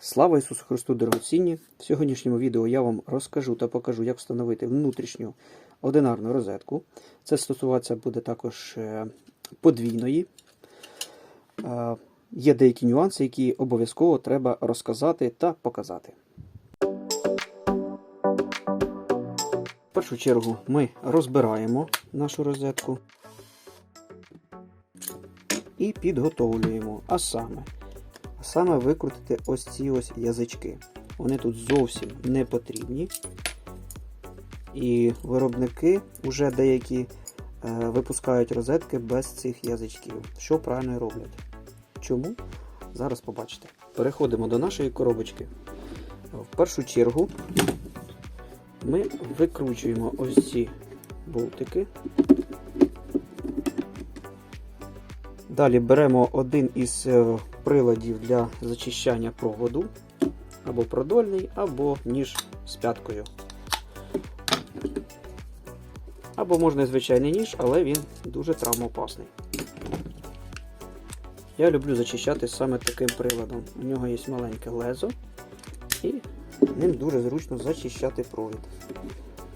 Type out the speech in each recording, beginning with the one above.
Слава Ісусу Христу, дорогоцінні! В сьогоднішньому відео я вам розкажу та покажу, як встановити внутрішню одинарну розетку. Це стосуватися буде також е, подвійної. Е, Є деякі нюанси, які обов'язково треба розказати та показати. В першу чергу ми розбираємо нашу розетку і підготовлюємо. А саме, а саме викрутити ось ці ось язички. Вони тут зовсім не потрібні. І виробники вже деякі е, випускають розетки без цих язичків. Що правильно роблять? Чому? Зараз побачите. Переходимо до нашої коробочки. В першу чергу ми викручуємо ось ці болтики. Далі беремо один із е, приладів для зачищання проводу, або продольний, або ніж з п'яткою. Або можна звичайний ніж, але він дуже травмоопасний. Я люблю зачищати саме таким приладом. У нього є маленьке лезо, і ним дуже зручно зачищати провід.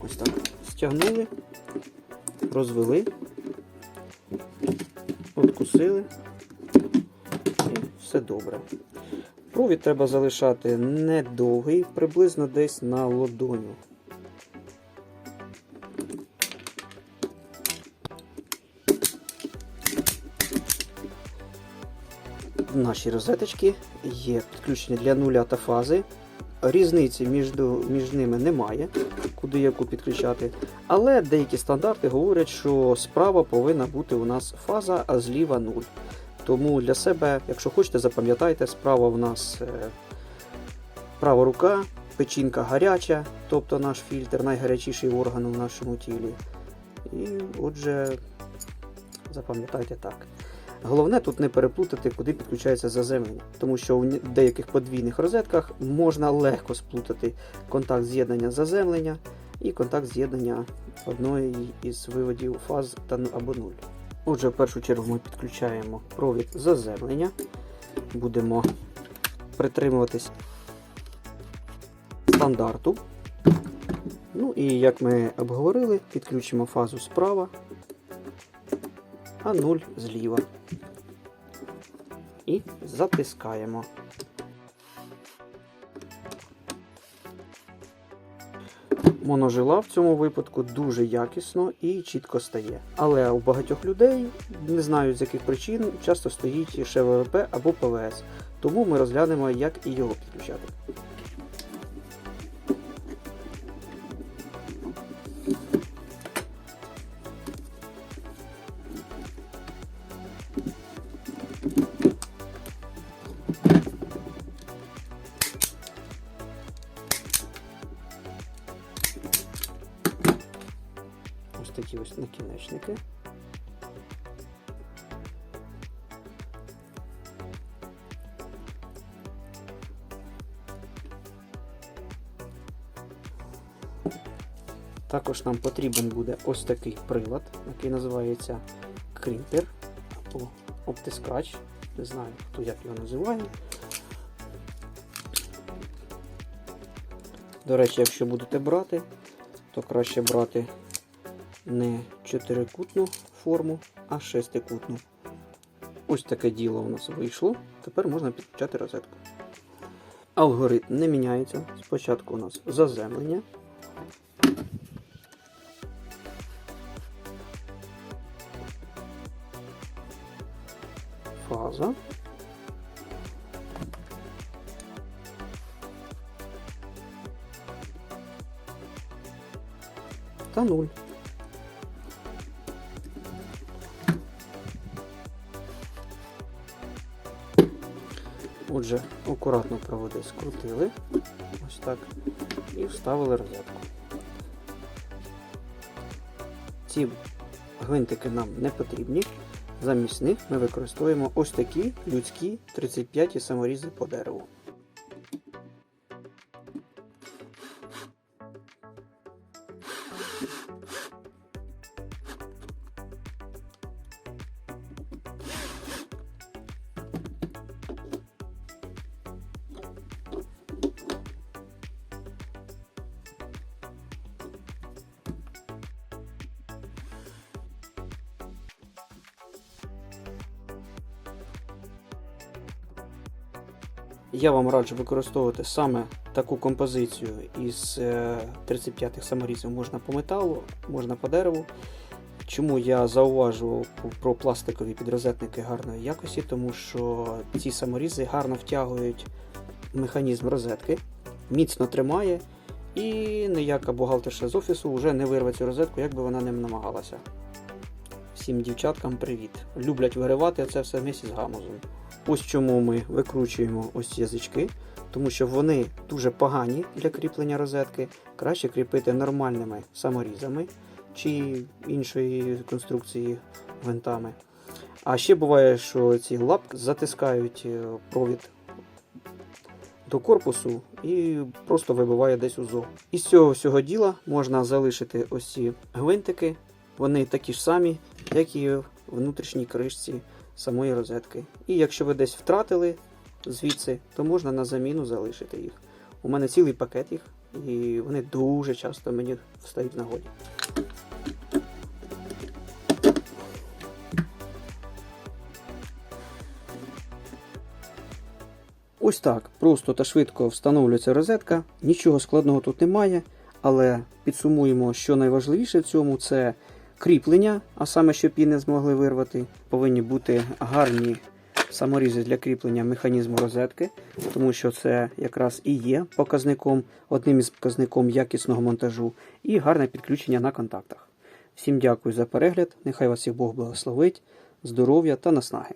Ось так. Стягнули, розвели, откусили і все добре. Провід треба залишати недовгий, приблизно десь на ладоню. Наші розеточки є підключені для нуля та фази. Різниці між, між ними немає, куди яку підключати. Але деякі стандарти говорять, що справа повинна бути у нас фаза, а зліва нуль. Тому для себе, якщо хочете, запам'ятайте, справа у нас е, права рука, печінка гаряча, тобто наш фільтр, найгарячіший орган у нашому тілі. І отже, запам'ятайте так. Головне тут не переплутати, куди підключається заземлення, тому що у деяких подвійних розетках можна легко сплутати контакт з'єднання заземлення і контакт з'єднання одної із виводів фаз та або нуль. Отже, в першу чергу ми підключаємо провід заземлення, будемо притримуватись стандарту. Ну і як ми обговорили, підключимо фазу справа, а 0 зліва. І затискаємо. Моножила в цьому випадку дуже якісно і чітко стає. Але у багатьох людей, не знаю з яких причин, часто стоїть ШВВП або ПВС. Тому ми розглянемо, як і його підключати. Такі ось накінечники. Також нам потрібен буде ось такий прилад, який називається крімпер або обтискач. Не знаю, хто як його називає. До речі, якщо будете брати, то краще брати не чотирикутну форму, а шестикутну. Ось таке діло у нас вийшло. Тепер можна підключати розетку. Алгоритм не міняється. Спочатку у нас заземлення. Фаза. Та нуль. Отже, акуратно проводи скрутили, ось так, і вставили розетку. Ці гвинтики нам не потрібні. Замість них ми використовуємо ось такі людські 35 саморізи по дереву. Я вам раджу використовувати саме таку композицію із е, 35-х саморізів. Можна по металу, можна по дереву. Чому я зауважував про пластикові підрозетники гарної якості, тому що ці саморізи гарно втягують механізм розетки, міцно тримає, і ніяка бухгалтерша з офісу вже не вирве цю розетку, як би вона не намагалася. Всім дівчаткам привіт! Люблять виривати це все вместе з гамузом. Ось чому ми викручуємо ось ці язички, тому що вони дуже погані для кріплення розетки. Краще кріпити нормальними саморізами чи іншої конструкції гвинтами. А ще буває, що ці лапки затискають е, провід до корпусу і просто вибиває десь узор. Із цього всього діла можна залишити ось ці гвинтики. Вони такі ж самі, як і в внутрішній кришці самої розетки. І якщо ви десь втратили звідси, то можна на заміну залишити їх. У мене цілий пакет їх, і вони дуже часто мені встають в нагоді. Ось так просто та швидко встановлюється розетка. Нічого складного тут немає, але підсумуємо, що найважливіше в цьому це кріплення, а саме, щоб її не змогли вирвати. Повинні бути гарні саморізи для кріплення механізму розетки, тому що це якраз і є показником, одним із показником якісного монтажу, і гарне підключення на контактах. Всім дякую за перегляд. Нехай вас всіх Бог благословить, здоров'я та наснаги.